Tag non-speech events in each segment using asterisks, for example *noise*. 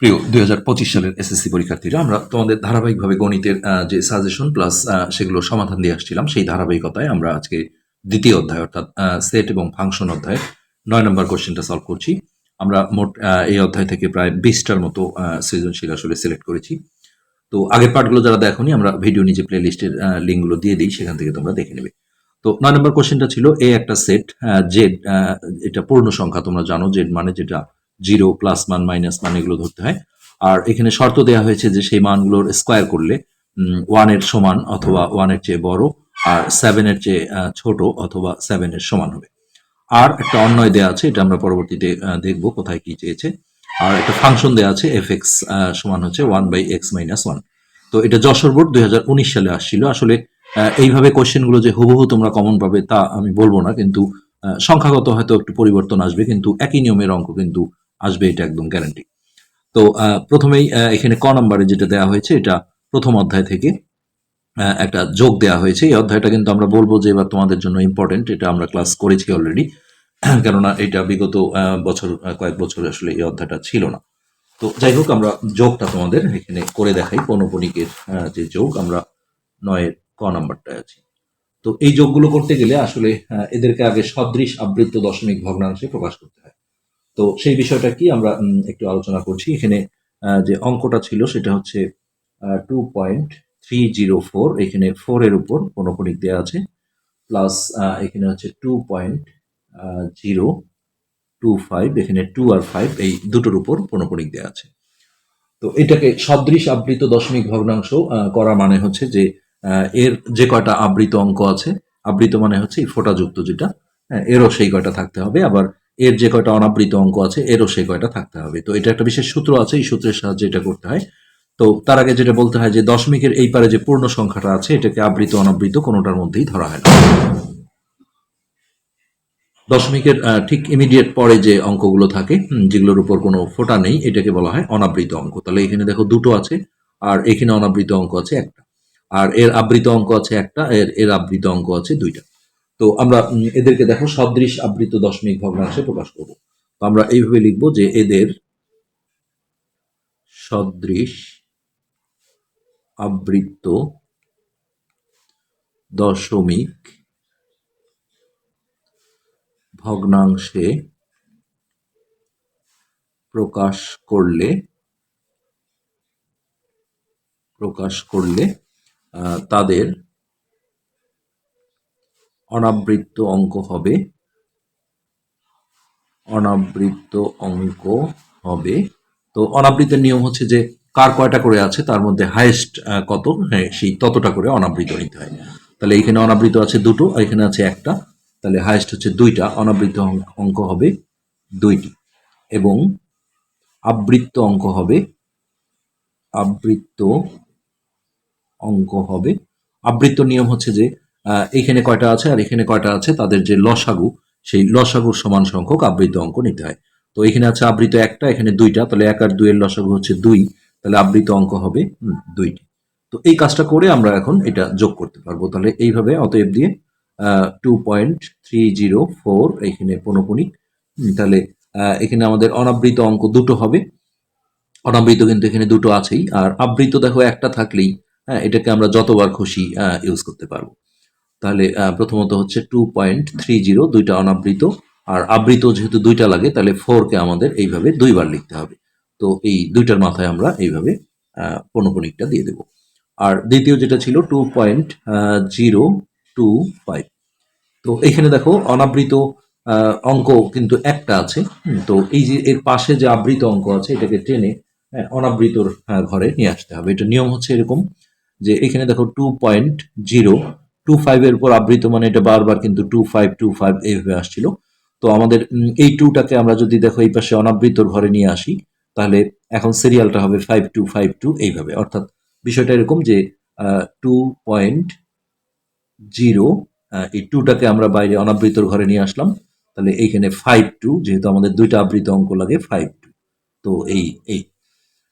প্রিয় দুই হাজার পঁচিশ সালের এসএসসি পরীক্ষার্থীরা, আমরা তোমাদের ধারাবাহিকভাবে গণিতের যে সাজেশন প্লাস সেগুলো সমাধান দিয়ে আসছিলাম, সেই ধারাবাহিকতায় আমরা আজকে দ্বিতীয় অধ্যায় অর্থাৎ সেট এবং ফাংশন অধ্যায় নয় নম্বর কোশ্চেনটা সলভ করছি। আমরা মোট এই অধ্যায় থেকে প্রায় বিশটার মতো সৃজনশীল আসলে সিলেক্ট করেছি। তো আগের পার্টগুলো যারা দেখোনি, আমরা ভিডিও নিচে প্লে লিস্টের লিঙ্কগুলো দিয়ে দিই, সেখান থেকে তোমরা দেখে নেবে। তো নয় নম্বর কোশ্চেনটা ছিল এ একটা সেট জেড এটা পূর্ণ সংখ্যা, তোমরা জানো জেড মানে যেটা জিরো প্লাস মান মাইনাস মান এগুলো ধরতে হয়। আর এখানে শর্ত দেওয়া হয়েছে যে সেই মানগুলোর স্কোয়ার করলে ওয়ানের সমান অথবা ওয়ানের চেয়ে বড় আর সেভেনের চেয়ে আহ, ছোট অথবা সেভেনের সমান হবে। আর একটা অন্যয় দেওয়া আছে এটা আমরা পরবর্তীতে দেখব কোথায় কি চেয়েছে। আর একটা ফাংশন দেওয়া আছে এফ এক্স সমান হচ্ছে one by X minus one তো এটা যশোর বোর্ড দুই হাজার উনিশ সালে আসছিল। আসলে এইভাবে কোশ্চেনগুলো যে হুবহু তোমরা কমন পাবে তা আমি বলব না কিন্তু সংখ্যাগত হয়তো একটু পরিবর্তন আসবে কিন্তু একই নিয়মের অঙ্ক কিন্তু আসবে এটা একদম গ্যারান্টি তো প্রথমেই এখানে ক নম্বরে যেটা দেওয়া হয়েছে এটা প্রথম অধ্যায় থেকে একটা যোগ দেওয়া হয়েছে। এই অধ্যায়টা কিন্তু আমরা বলব যে এবার তোমাদের জন্য ইম্পর্টেন্ট এটা আমরা ক্লাস করেছি অলরেডি *clears throat* কেননা এটা বিগত বছর কয়েক বছর আসলে এই অধ্যায়টা ছিল না। তো যাই হোক আমরা যোগটা তোমাদের এখানে করে দেখাই। পৌনপণিকের আহ, যে যোগ আমরা নয়ের ক নাম্বারটায় আছি। তো এই যোগগুলো করতে গেলে আসলে এদেরকে আগে সদৃশ আবৃত্ত দশমিক ভগ্নাংশে প্রকাশ করতে তো সেই বিষয়টা কি আমরা একটু আলোচনা করছি। এখানে যে অঙ্কটা ছিল সেটা হচ্ছে two point three zero four এখানে ফোর এর উপর পৌনপণিক দেওয়া আছে প্লাস এখানে হচ্ছে two point zero two five এখানে টু আর ফাইভ এই দুটোর উপর পৌনপণিক দেওয়া আছে। তো এটাকে সদৃশ আবৃত দশমিক ভগ্নাংশ করা মানে হচ্ছে যে এর যে কয়টা আবৃত অঙ্ক আছে আবৃত মানে হচ্ছে এই ফোঁটাযুক্ত যেটা হ্যাঁ, এরও সেই কয়টা থাকতে হবে। আবার এর যে কয়টা অনাবৃত অঙ্ক আছে, এরও সে কয়টা থাকতে হবে। তো এটা একটা বিশেষ সূত্র আছে, এই সূত্রের সাহায্যে এটা করতে হয়। তো তার আগে যেটা বলতে হয় যে দশমিকের এই পারে যে পূর্ণ সংখ্যাটা আছে, এটাকে আবৃত অনাবৃত কোনোটার মধ্যেই ধরা হয় না। দশমিকের ঠিক ইমিডিয়েট পরে যে অঙ্কগুলো থাকে যেগুলোর উপর কোনো ফোঁটা নেই, এটাকে বলা হয় অনাবৃত অঙ্ক। তাহলে এখানে দেখো দুটো আছে, আর এখানে অনাবৃত অঙ্ক আছে একটা। আর এর আবৃত অঙ্ক আছে একটা, এর এর আবৃত অঙ্ক আছে দুইটা। তো আমরা এদেরকে দেখো, সদৃশ আবৃত দশমিক ভগ্নাংশে প্রকাশ করব। তো আমরা এইভাবে লিখব যে এদের সদৃশ আবৃত দশমিক ভগ্নাংশে প্রকাশ করলে প্রকাশ করলে তাদের অনাবৃত্ত অঙ্ক হবে। অনাবৃত্ত অঙ্ক হবে। তো অনাবৃতের নিয়ম হচ্ছে যে কার কয়টা করে আছে, তার মধ্যে হাইয়েস্ট কত? হ্যাঁ সেই ততটা করে অনাবৃত নিতে হয়। তাহলে এখানে অনাবৃত আছে দুটো এখানে আছে একটা। তাহলে হাইয়েস্ট হচ্ছে দুইটা অনাবৃত অঙ্ক- হবে দুইটি। এবং আবৃত্ত অঙ্ক হবে, আবৃত্ত অঙ্ক হবে। আবৃত্ত নিয়ম হচ্ছে যে এখানে কয়টা আছে আর এখানে কয়টা আছে? তাদের যে লসাগু, সেই লসাগুর সমান সংখ্যক আবৃত অঙ্ক নিতে হয়। তো এখানে আছে আবৃত একটা, এখানে দুইটা, তাহলে এক আর দুইয়ের লসাগু হচ্ছে দুই। তাহলে আবৃত অঙ্ক হবে দুইটি। তো এই কাজটা করে আমরা এখন এটা যোগ করতে পারব। তাহলে এইভাবে, অতএব দিয়ে two point three zero four এখানে পনপনিক তাহলে এখানে আমাদের অনাবৃত অঙ্ক দুটো হবে। অনাবৃত কিন্তু এখানে দুটো আছেই। আর আবৃত দেখো একটা থাকলেই হ্যাঁ এটাকে আমরা যতবার খুশি ইউজ করতে পারব। তাহলে প্রথমত হচ্ছে টু পয়েন্ট থ্রি জিরো দুইটা অনাবৃত। আর আবৃত যেহেতু দুইটা লাগে তাহলে ফোরকে আমাদের এইভাবে দুইবার লিখতে হবে। তো এই দুইটার মাথায় আমরা এইভাবে পনপনিকটা দিয়ে দেব। আর দ্বিতীয় যেটা ছিল two point zero two five তো এখানে দেখো অনাবৃত অঙ্ক কিন্তু একটা আছে। তো এই যে এর পাশে যে আবৃত অঙ্ক আছে এটাকে টেনে হ্যাঁ, অনাবৃতর ঘরে নিয়ে আসতে হবে। এটা নিয়ম হচ্ছে এরকম যে এখানে দেখো টু পয়েন্ট জিরো টু ফাইভের উপর আবৃত মানে এটা বারবার কিন্তু টু ফাইভ টু ফাইভ এইভাবে আসছিল। তো আমাদের এই টুটাকে আমরা যদি দেখো এই পাশে অনাবৃতর ঘরে নিয়ে আসি, তাহলে এখন সিরিয়ালটা হবে ফাইভ টু ফাইভ টু এইভাবে। অর্থাৎ বিষয়টা এরকম যে টু পয়েন্ট জিরো এই টুটাকে আমরা বাইরে অনাবৃতর ঘরে নিয়ে আসলাম। তাহলে এইখানে ফাইভ টু যেহেতু আমাদের দুইটা আবৃত অঙ্ক লাগে ফাইভ টু তো এই এই।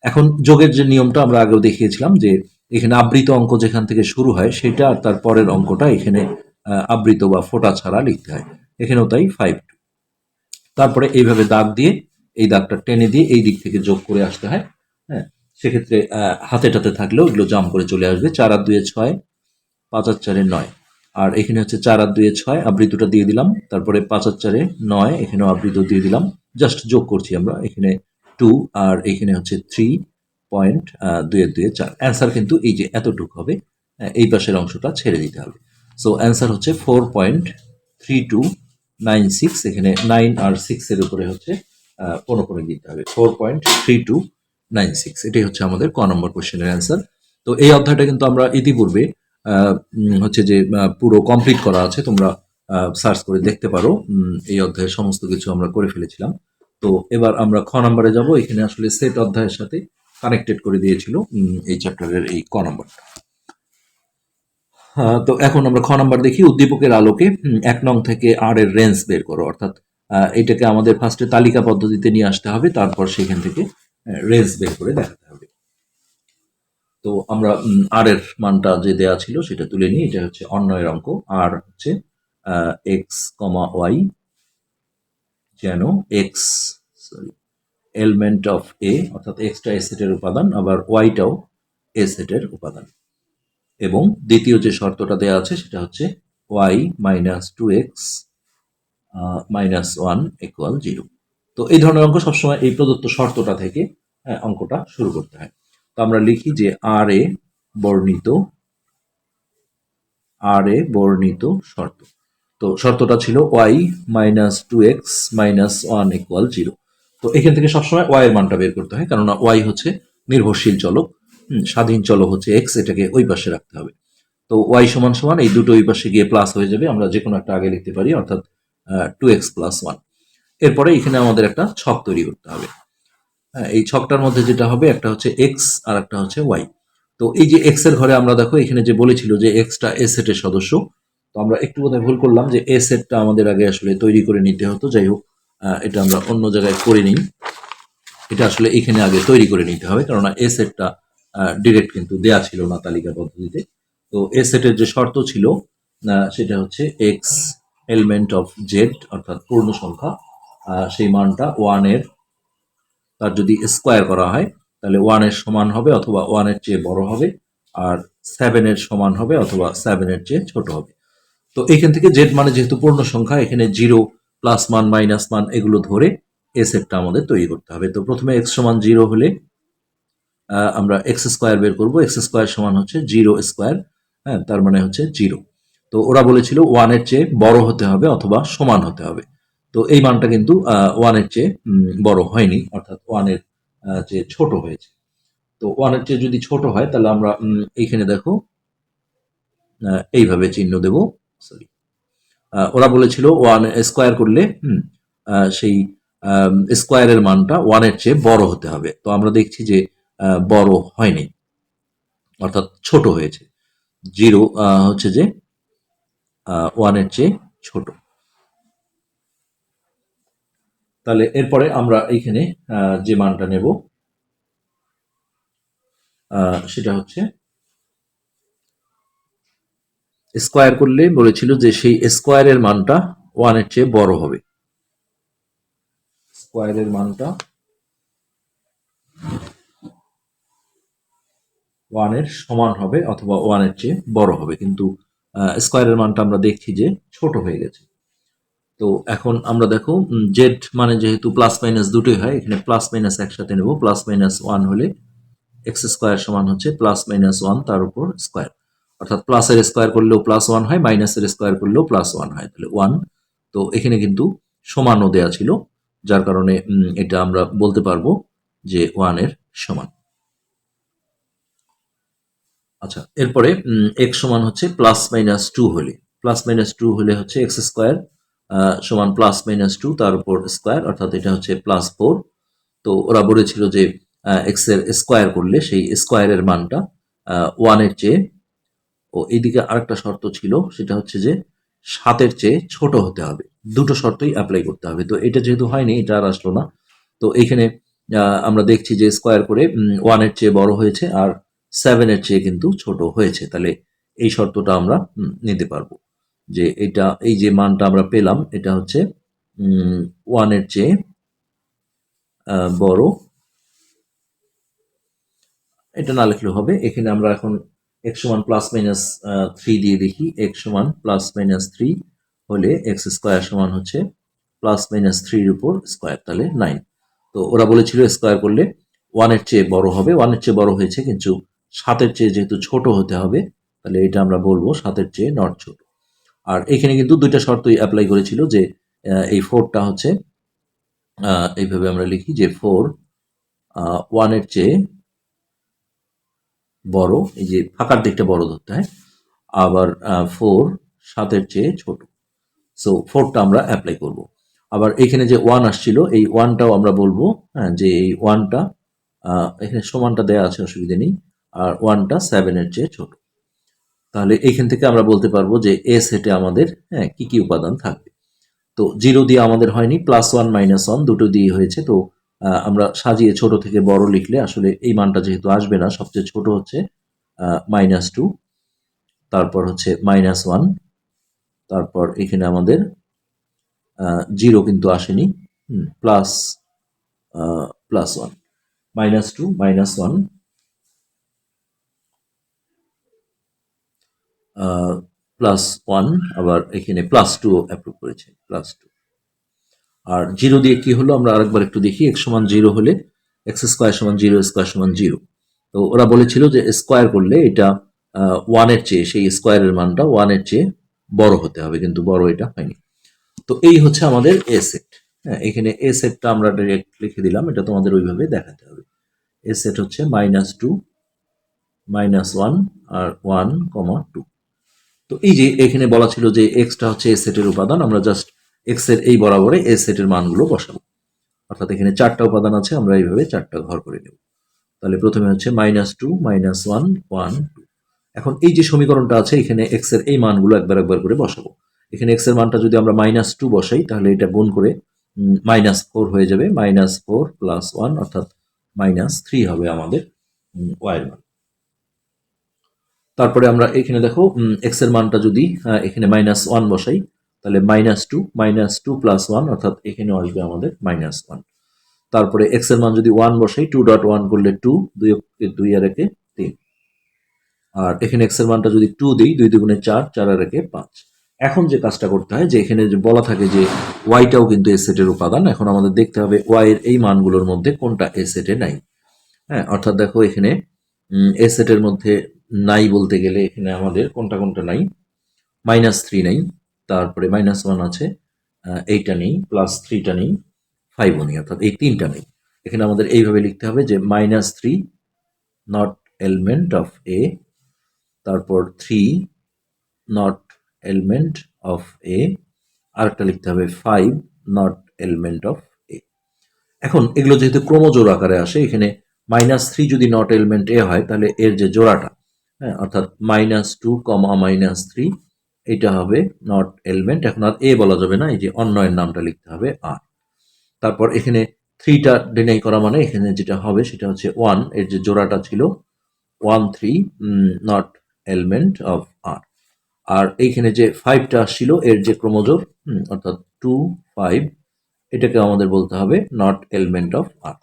এখন যোগের যে নিয়মটা আমরা আগেও দেখিয়েছিলাম যে এখানে আবৃত অঙ্ক যেখান থেকে শুরু হয়, সেটা আর তার পরের অঙ্কটা এখানে আবৃত বা ফোঁটা ছাড়া লিখতে হয়। এখানেও তাই ফাইভ টু তারপরে এইভাবে দাগ দিয়ে, এই দাগটা টেনে দিয়ে এই দিক থেকে যোগ করে আসতে হয় হ্যাঁ? সেক্ষেত্রে হাতে টাতে থাকলেও এগুলো জাম করে চলে আসবে। চার আর দুয়ে ছয়, পাঁচ আর চারে নয়। আর এখানে হচ্ছে চার আর দুয়ে ছয়, আবৃতটা দিয়ে দিলাম। তারপরে পাঁচ আর চারে নয়, এখানেও আবৃত দিয়ে দিলাম। জাস্ট যোগ করছি আমরা, এখানে টু আর এখানে হচ্ছে থ্রি পয়েন্ট দুয়ে দুয়ে চার। অ্যান্সার কিন্তু এই যে এতটুকু হবে এই পাশের অংশটা ছেড়ে দিতে হবে। সো অ্যান্সার হচ্ছে four point three two nine six এখানে নাইন আর সিক্সের উপরে হচ্ছে কোনো করে দিতে হবে। Four point three two nine six এটাই হচ্ছে আমাদের ক নম্বর কোশ্চেনের অ্যান্সার তো এই অধ্যায়টা কিন্তু আমরা ইতিপূর্বে হচ্ছে যে পুরো কমপ্লিট করা আছে, তোমরা সার্চ করে দেখতে পারো। এই অধ্যায়ের সমস্ত কিছু আমরা করে ফেলেছিলাম। তো এবার আমরা খ নম্বরে যাব। এখানে আসলে সেট অধ্যায়ের সাথে কানেক্টেড করে দিয়েছিল এই চ্যাপ্টারের এই ক নম্বরটা। তো এখন আমরা খ নাম্বার দেখি, উদ্দীপকের আলোকে এক নং থেকে আর এর রেঞ্জ বের করো, অর্থাৎ এটাকে আমাদের ফার্স্টে তালিকা পদ্ধতিতে নিয়ে আসতে হবে, তারপর সেখান থেকে রেঞ্জ বের করে দেখাতে হবে। তো আমরা আর এর মানটা যে দেয়া ছিল, সেটা তুলে নিই, এটা হচ্ছে অন্যয়ের অঙ্ক আর হচ্ছে এক্স কমা ওয়াই যেন এক্স এলিমেন্ট অফ এ অর্থাৎ এক্সটা এ সেটের উপাদান আবার ওয়াইটাও এ সেটের উপাদান। এবং দ্বিতীয় যে শর্তটা দেওয়া আছে সেটা হচ্ছে Y minus two X minus one equal zero তো এই ধরনের অঙ্ক সবসময় এই প্রদত্ত শর্তটা থেকে হ্যাঁ, অঙ্কটা শুরু করতে হয়। তো আমরা লিখি যে আর এ বর্ণিত আর এ বর্ণিত শর্ত। তো শর্তটা ছিল Y minus two X minus one equal zero তো এখান থেকে সবসময় ওয়াই এর মানটা বের করতে হয় কেননা ওয়াই হচ্ছে নির্ভরশীল চলক স্বাধীন চলক হচ্ছে এক্স এটাকে ওই পাশে রাখতে হবে। তো ওয়াই সমান সমান এই দুটো ওই পাশে গিয়ে প্লাস হয়ে যাবে আমরা যে কোনো একটা আগে লিখতে পারি অর্থাৎ টু এক্স প্লাস ওয়ান এরপরে এখানে আমাদের একটা ছক তৈরি করতে হবে। হ্যাঁ, এই ছকটার মধ্যে যেটা হবে একটা হচ্ছে এক্স আর একটা হচ্ছে ওয়াই তো এই যে এক্সের ঘরে আমরা দেখো এখানে যে বলেছিল যে এক্সটা এ সেটের সদস্য তো আমরা একটু বোধহয় ভুল করলাম যে এ সেটটা আমাদের আগে আসলে তৈরি করে নিতে হতো যাই হোক এটা আমরা অন্য জায়গায় করে নিই। এটা আসলে এখানে আগে তৈরি করে নিতে হবে, কেননা এ সেটটা ডিরেক্ট কিন্তু দেয়া ছিল না তালিকা পদ্ধতিতে। তো এ সেটের যে শর্ত ছিল সেটা হচ্ছে এক্স এলিমেন্ট অফ জেড অর্থাৎ পূর্ণ সংখ্যা সেই মানটা ওয়ানের তার যদি স্কোয়ার করা হয়, তাহলে ওয়ানের সমান হবে অথবা ওয়ানের চেয়ে বড় হবে, আর সেভেনের সমান হবে অথবা সেভেনের চেয়ে ছোট হবে। তো এখান থেকে জেড মানে যেহেতু পূর্ণ সংখ্যা, এখানে জিরো প্লাস মান মাইনাস মান এগুলো ধরে এ সেটটা আমাদের তৈরি করতে হবে। তো প্রথমে এক্স সমান জিরো হলে আমরা এক্স স্কোয়ার বের করব। এক্স স্কোয়ার সমান হচ্ছে জিরো স্কোয়ার হ্যাঁ তার মানে হচ্ছে জিরো তো ওরা বলেছিল ওয়ানের চেয়ে বড় হতে হবে অথবা সমান হতে হবে। তো এই মানটা কিন্তু ওয়ানের চেয়ে বড় হয়নি, অর্থাৎ ওয়ানের চেয়ে ছোট হয়েছে। তো ওয়ানের চেয়ে যদি ছোট হয়, তাহলে আমরা এইখানে দেখো এইভাবে চিহ্ন দেব সরি ওরা বলেছিল ওয়ান স্কোয়ার করলে সেই স্কোয়ারের মানটা ওয়ানের চেয়ে বড় হতে হবে। তো আমরা দেখছি যে বড় হয়নি, অর্থাৎ ছোট হয়েছে। জিরো হচ্ছে যে ওয়ানের চেয়ে ছোট। তাহলে এরপরে আমরা এইখানে যে মানটা নেব সেটা হচ্ছে স্কোয়ার করলে বলেছিল যে সেই স্কোয়ারের মানটা ওয়ানের চেয়ে বড় হবে। স্কোয়ারের মানটা ওয়ানের সমান হবে অথবা ওয়ানের চেয়ে বড় হবে। কিন্তু স্কোয়ারের মানটা আমরা দেখছি যে ছোট হয়ে গেছে। তো এখন আমরা দেখো জেড মানে যেহেতু প্লাস মাইনাস দুটোই হয়, এখানে প্লাস মাইনাস একসাথে নেব। প্লাস মাইনাস ওয়ান হলে এক্স স্কোয়ার সমান হচ্ছে প্লাস মাইনাস ওয়ান তার উপর স্কোয়ার অর্থাৎ প্লাসের স্কোয়ার করলেও প্লাস ওয়ান হয় মাইনাসের স্কোয়ার করলেও প্লাস ওয়ান হয়। তাহলে ওয়ান তো এখানে কিন্তু সমানও দেয়া ছিল, যার কারণে এটা আমরা বলতে পারব যে ওয়ানের সমান। আচ্ছা এরপরে এক্স সমান হচ্ছে প্লাস মাইনাস টু হলে। প্লাস মাইনাস টু হলে হচ্ছে এক্স স্কোয়ার সমান প্লাস মাইনাস টু তার উপর স্কোয়ার অর্থাৎ এটা হচ্ছে প্লাস ফোর তো ওরা বলেছিল যে এক্সের স্কোয়ার করলে সেই স্কোয়ারের মানটা ওয়ানের চেয়ে ও এদিকে আরেকটা শর্ত ছিল, সেটা হচ্ছে যে সাতের চেয়ে ছোট হতে হবে। দুটো শর্তই অ্যাপ্লাই করতে হবে। তো এটা যেহেতু হয়নি, এটা আর আসলো না। তো এখানে আমরা দেখছি যে স্কোয়ার করে ওয়ানের চেয়ে বড় হয়েছে আর সেভেনের চেয়ে কিন্তু ছোট হয়েছে। তাহলে এই শর্তটা আমরা নিতে পারব। যে এটা, এই যে মানটা আমরা পেলাম, এটা হচ্ছে ওয়ানের চেয়ে বড়। এটা না লিখলেও হবে। এখানে আমরা এখন এক্স সমান প্লাস মাইনাস থ্রি দিয়ে দেখি এক্স সমান প্লাস মাইনাস থ্রি হলে এক্স স্কোয়ার সমান হচ্ছে প্লাস মাইনাস থ্রির উপর স্কোয়ার তাহলে নাইন তো ওরা বলেছিল স্কোয়ার করলে ওয়ানের চেয়ে বড় হবে ওয়ানের চেয়ে বড় হয়েছে কিন্তু সাতের চেয়ে যেহেতু ছোট হতে হবে তাহলে এটা আমরা বলব সাতের চেয়ে নট ছোট। আর এখানে কিন্তু দুইটা শর্তই অ্যাপ্লাই করেছিল যে আহ, এই ফোরটা হচ্ছে এইভাবে আমরা লিখি যে ফোর ওয়ানের চেয়ে বড়, এই যে ফাঁকার দিকটা বড় ধরতে হয়। আবার ফোর সাতের চেয়ে ছোট। সো ফোরটা আমরা অ্যাপ্লাই করব। আবার এখানে যে ওয়ান আসছিল, এই ওয়ানটাও আমরা বলব হ্যাঁ যে এই ওয়ানটা এখানে সমানটা দেওয়া আছে, অসুবিধা নেই। আর ওয়ানটা সেভেনের চেয়ে ছোট। তাহলে এইখান থেকে আমরা বলতে পারব যে এ সেটে আমাদের হ্যাঁ কি কি উপাদান থাকবে। তো জিরো দিয়ে আমাদের হয়নি প্লাস ওয়ান মাইনাস ওয়ান দুটো দিয়ে হয়েছে। তো আমরা সাজিয়ে ছোট থেকে বড় লিখলে আসলে এই মানটা যেহেতু আসবে না, সবচেয়ে ছোট হচ্ছে মাইনাস টু তারপর হচ্ছে মাইনাস ওয়ান তারপর এখানে আমাদের জিরো কিন্তু আসেনি plus plus one minus two minus one plus one আবার এখানে প্লাস টু অ্যাপ্রুভ করেছে প্লাস টু আর জিরো দিয়ে কি হলো আমরা আরেকবার একটু দেখি এক্স সমান জিরো হলে এক্স স্কোয়ার সমান জিরো স্কোয়ার সমান জিরো। তো ওরা বলেছিল যে স্কোয়ার করলে এটা ওয়ানের চেয়ে, সেই স্কোয়ারের মানটা ওয়ানের চেয়ে বড় হতে হবে, কিন্তু বড় এটা হয়নি। তো এই হচ্ছে আমাদের এ সেট হ্যাঁ এখানে এ সেটটা আমরা ডাইরেক্ট লিখে দিলাম, এটা তোমাদের ওইভাবে দেখাতে হবে। এ সেট হচ্ছে মাইনাস টু মাইনাস ওয়ান আর ওয়ান কমা টু তো এই যে এখানে বলা ছিল যে এক্সটা হচ্ছে এ সেটের উপাদান, আমরা জাস্ট এক্সের এই বরাবরে এ সেটের মানগুলো বসাবো। অর্থাৎ এখানে চারটা উপাদান আছে, আমরা এইভাবে চারটা ঘর করে নেব। তাহলে প্রথমে হচ্ছে minus two minus one one two এখন এই যে সমীকরণটা আছে, এখানে এক্সের এই মানগুলো একবার একবার করে বসাবো। এখানে এক্সের মানটা যদি আমরা মাইনাস টু বসাই, তাহলে এটা গুণ করে মাইনাস ফোর হয়ে যাবে। মাইনাস ফোর প্লাস ওয়ান অর্থাৎ মাইনাস থ্রি হবে আমাদের ওয়াইয়ের মান। তারপরে আমরা এখানে দেখো এক্সের মানটা যদি এখানে মাইনাস ওয়ান বসাই তাহলে minus two minus two plus one অর্থাৎ এখানে আসবে আমাদের মাইনাস ওয়ান তারপরে এক্সের মান যদি ওয়ান বসাই টু ডট ওয়ান করলে টু দুই দুই আর একে তিন। আর এখানে এক্সের মানটা যদি টু দিই, দুই দুগুণে চার চার আর একে পাঁচ। এখন যে কাজটা করতে হয়, যে এখানে যে বলা থাকে যে ওয়াইটাও কিন্তু এ সেটের উপাদান, এখন আমাদের দেখতে হবে ওয়াই এর এই মানগুলোর মধ্যে কোনটা এ সেটে নাই। হ্যাঁ অর্থাৎ দেখো এখানে এ সেটের মধ্যে নাই বলতে গেলে এখানে আমাদের কোনটা কোনটা নাই? মাইনাস থ্রি নেই। তারপরে মাইনাস ওয়ান আছে এইটা নেই প্লাস থ্রিটা নেই ফাইভও নেই, অর্থাৎ এই তিনটা নেই। এখানে আমাদের এইভাবে লিখতে হবে যে minus three not element of A তারপর three not element of A আরেকটা লিখতে হবে five not element of A এখন এগুলো যেহেতু ক্রমজোড় আকারে আসে, এখানে মাইনাস থ্রি যদি নট এলিমেন্ট এ হয়, তাহলে এর যে জোড়াটা হ্যাঁ অর্থাৎ minus two comma minus three এটা হবে নট এলিমেন্ট এখন আর এ বলা যাবে না এই যে অন্যয়ের নামটা লিখতে হবে আর। তারপর এখানে থ্রিটা ডিনাই করা মানে এখানে যেটা হবে সেটা হচ্ছে ওয়ানের যে জোড়াটা ছিল one three not element of আর আর এইখানে যে ফাইভটা আসছিল এর যে ক্রমজোর অর্থাৎ টু ফাইভ এটাকে আমাদের বলতে হবে নট এলিমেন্ট অফ আর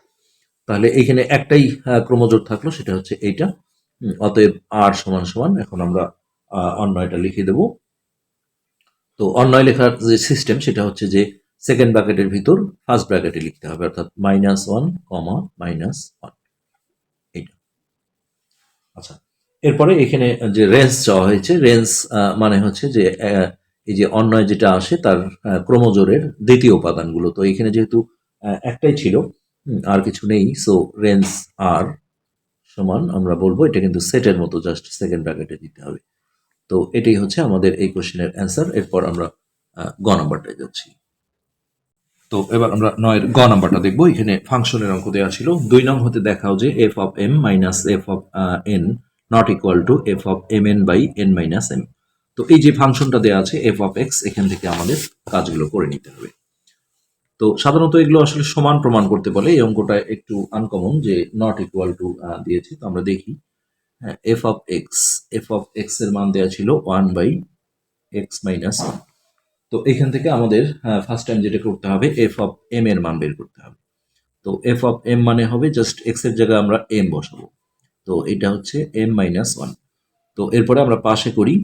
তাহলে এখানে একটাই আহ, ক্রমজোর থাকল সেটা হচ্ছে এইটা অতএব আর সমান সমান এখন আমরা আহ, অন্যয়টা লিখে দেব। তো অন্যয় লেখার যে সিস্টেম সেটা হচ্ছে যে সেকেন্ড ব্র্যাকেটের ভিতর ফার্স্ট ব্র্যাকেটে লিখতে হবে, অর্থাৎ minus one comma minus one এইটা। আচ্ছা এরপরে এখানে যে রেঞ্জ চাওয়া হয়েছে রেঞ্জ মানে হচ্ছে যে এই যে অন্যয় যেটা আসে তার ক্রমজোরের দ্বিতীয় উপাদানগুলো। তো এখানে যেহেতু একটাই ছিল আর কিছু নেই সো রেঞ্জ আর সমান আমরা বলব, এটা কিন্তু সেটের মতো জাস্ট সেকেন্ড ব্র্যাকেটে দিতে হবে। তো এটাই হচ্ছে আমাদের এই কোশ্চেনের অ্যান্সার। এরপর আমরা গ নাম্বারটায় যাচ্ছি। তো এবার আমরা নয়ের গ নাম্বারটা দেখব। এখানে ফাংশনের অঙ্ক দেওয়া ছিল। দুই নং হতে দেখাও যে F of M minus F of N not equal to F of M N by N minus M তো এই যে ফাংশনটা দেওয়া আছে এফ অফ এক্স এখান থেকে আমাদের কাজগুলো করে নিতে হবে। তো সাধারণত এগুলো আসলে সমান প্রমাণ করতে বলে। এই অঙ্কটা একটু আনকমন যে নট ইকুয়াল টু দিয়েছে। তো আমরা দেখি। হ্যাঁ F of X F of এক্সের মান দেওয়া ছিল ওয়ান বাই এক্স মাইনাস তো এখান থেকে আমাদের ফার্স্ট টাইম যেটা করতে হবে এফ অফ এম এর মান বের করতে হবে। তো এফ অফ এম মানে হবে জাস্ট এক্সের জায়গায় আমরা এম বসাবো। তো এটা হচ্ছে এম মাইনাস ওয়ান তো এরপরে আমরা পাশে করি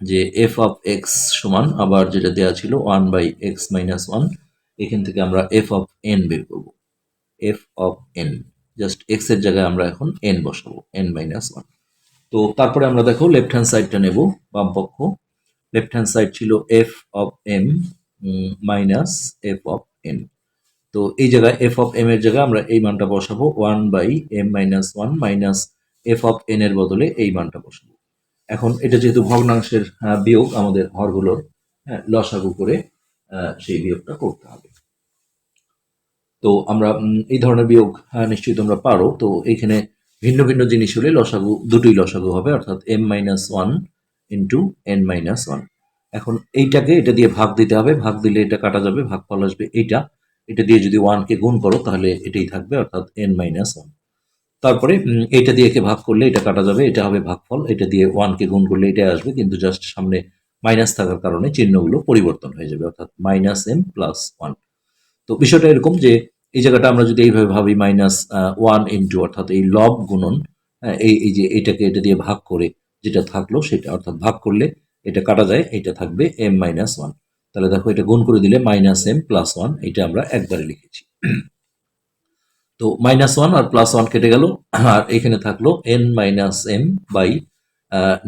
যে এফ অফ এক্স সমান আবার যেটা দেওয়া ছিল one by X minus one এখান থেকে আমরা এফ অফ এন বের করব। এফ অফ এন এক্সের জায়গায় আমরা এখন এন বসাবো এন মাইনাস ওয়ান তো তারপরে আমরা দেখো লেফট হ্যান্ড সাইডটা নেব বাম পক্ষ। লেফট হ্যান্ড সাইড ছিল F of M minus F of N তো এই জায়গায় এফ অফ এম এর জায়গায় আমরা এই মানটা বসাবো one by M minus one minus F of N এর বদলে এই মানটা বসাবো। এখন এটা যেহেতু ভগ্নাংশের বিয়োগ আমাদের হরগুলোর হ্যাঁ, লসাগু করে সেই বিয়োগটা করতে হবে। তো আমরা এই ধরনের বিয়োগ নিশ্চয়ই তোমরা পারো। তো এইখানে ভিন্ন ভিন্ন জিনিস হলে লসাগু, দুটোই লসাগু হবে, অর্থাৎ M minus one into N minus one এখন এইটাকে, এটা দিয়ে ভাগ দিতে হবে, ভাগ দিলে এটা কাটা যাবে, ভাগ ফল আসবে এইটা। এটা দিয়ে যদি ওয়ানকে গুণ করো, তাহলে এটাই থাকবে, অর্থাৎ এন মাইনাস ওয়ান তারপরে এটা দিয়ে একে ভাগ করলে এটা কাটা যাবে, এটা হবে ভাগফল। এটা দিয়ে ওয়ানকে গুণ করলে এটাই আসবে, কিন্তু জাস্ট সামনে মাইনাস থাকার কারণে চিহ্নগুলো পরিবর্তন হয়ে যাবে, অর্থাৎ মাইনাস এম প্লাস ওয়ান তো বিষয়টা এরকম যে এই জায়গাটা আমরা যদি এইভাবে ভাবি মাইনাস ওয়ান ইন্টু অর্থাৎ এই লব গুণন এই এই যে এটাকে এটা দিয়ে ভাগ করে যেটা থাকল সেটা অর্থাৎ ভাগ করলে এটা কাটা যায়, এটা থাকবে এম মাইনাস ওয়ান তাহলে দেখো এটা গুণ করে দিলে মাইনাস এম প্লাস ওয়ান এটা আমরা একবারে লিখেছি। তো মাইনাস ওয়ান আর প্লাস ওয়ান কেটে গেল, আর এখানে থাকল এন মাইনাস এম বাই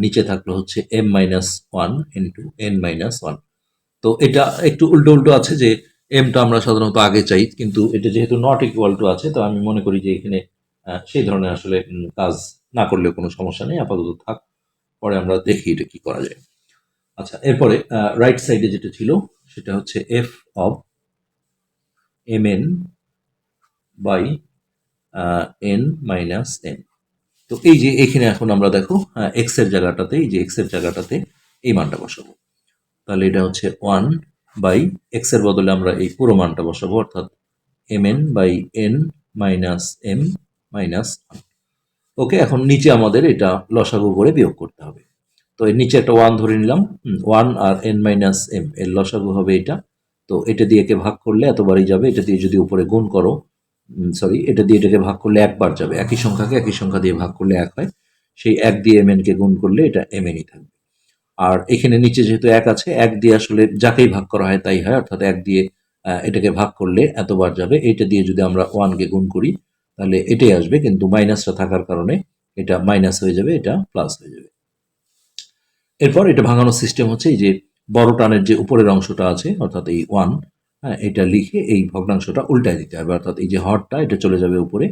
নিচে থাকল হচ্ছে M minus one into N minus one তো এটা একটু উল্টো উল্টো আছে যে এমটা আমরা সাধারণত আগে চাই, কিন্তু এটা যেহেতু নট ইকুয়াল টু আছে, তো আমি মনে করি যে এখানে সেই ধরনের আসলে কাজ না করলেও কোনো সমস্যা নেই, আপাতত থাক। পরে আমরা দেখি এটা কি করা যায়। আচ্ছা এরপরে রাইট সাইডে যেটা ছিল, সেটা হচ্ছে F of M N by N minus N তো এই যে এখানে এখন আমরা দেখো এক্সের জায়গাটাতে, এই যে এক্সের জায়গাটাতে এই মানটা বসাবো। তাহলে এটা হচ্ছে ওয়ান বাই এক্সের বদলে আমরা এই পুরো মানটা বসাবো, অর্থাৎ M N by N minus M minus okay এখন নিচে আমাদের এটা লসাগু করে বিয়োগ করতে হবে। তো এর নিচে একটা ওয়ান ধরে নিলাম ওয়ান আর এন মাইনাস এম এর লসাগু হবে এটা। তো এটা দিয়ে একে ভাগ করলে এতবারই যাবে, এটা দিয়ে যদি উপরে গুণ করো সরি এটা দিয়ে এটাকে ভাগ করলে একবার যাবে, একই সংখ্যাকে একই সংখ্যা দিয়ে ভাগ করলে এক হয়। সেই এক দিয়ে এম কে গুণ করলে এটা এম এনই থাকবে। আর এখানে নিচে যেহেতু এক আছে, এক দিয়ে আসলে যাকেই ভাগ করা হয় তাই হয়, অর্থাৎ এক দিয়ে এটাকে ভাগ করলে এতবার যাবে। এটা দিয়ে যদি আমরা ওয়ানকে গুণ করি, তাহলে এটাই আসবে, কিন্তু মাইনাসটা থাকার কারণে এটা মাইনাস হয়ে যাবে, এটা প্লাস হয়ে যাবে। এরপর এটা ভাঙানোর সিস্টেম হচ্ছে এই যে বড় টানের যে উপরের অংশটা আছে, অর্থাৎ এই ওয়ান হ্যাঁ এটা লিখে এই ভগ্নাংশটা উল্টায় দিতে হবে, অর্থাৎ এই যে হরটা, এটা চলে যাবে উপরে।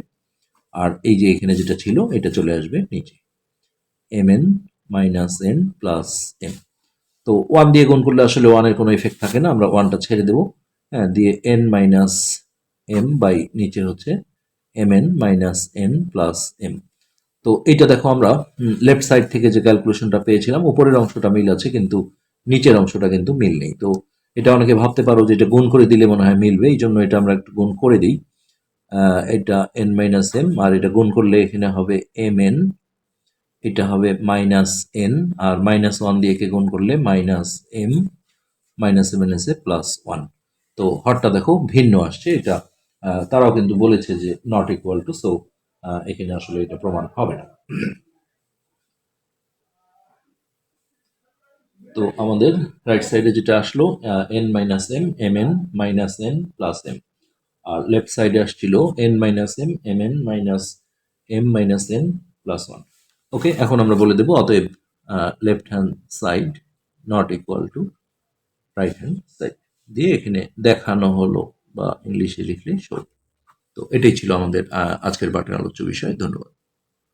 আর এই যে এখানে যেটা ছিল, এটা চলে আসবে নিচে। M N minus N plus M. তো ওয়ান দিয়ে গুণ করলে আসলে ওয়ানের কোনো এফেক্ট থাকে না, আমরা ওয়ানটা ছেড়ে দেবো। হ্যাঁ দিয়ে এন মাইনাস এম বাই নিচে হচ্ছে M N minus N plus M তো এইটা দেখো আমরা লেফট সাইড থেকে যে ক্যালকুলেশনটা পেয়েছিলাম, উপরের অংশটা মিল আছে কিন্তু নিচের অংশটা কিন্তু মিল নেই। তো এটা অনেকে ভাবতে পারো যে এটা গুণ করে দিলে মনে হয় মিলবে এই জন্য এটা আমরা একটু গুণ করে দিই। এটা এন মাইনাস এম আর এটা গুণ করলে এখানে হবে এম এন এটা হবে মাইনাস এন আর মাইনাস ওয়ান দিয়ে গুণ করলে minus M minus M N S A plus one তো হরটা দেখো ভিন্ন আসছে, এটা তারাও কিন্তু বলেছে যে নট ইকুয়াল টু সো এখানে আসলে এটা প্রমাণ হবে না। তো আমাদের রাইট সাইডে যেটা আসলো N minus M M N minus N plus M আর লেফট সাইডে আসছিল N minus M M N minus M minus N plus one okay এখন আমরা বলে দেবো, অতএব left hand side not equal to right hand side দিয়ে এখানে দেখানো হলো বা ইংলিশে লিখলে শো তো এটাই ছিল আমাদের আজকের পাঠের আলোচ্য বিষয়। ধন্যবাদ।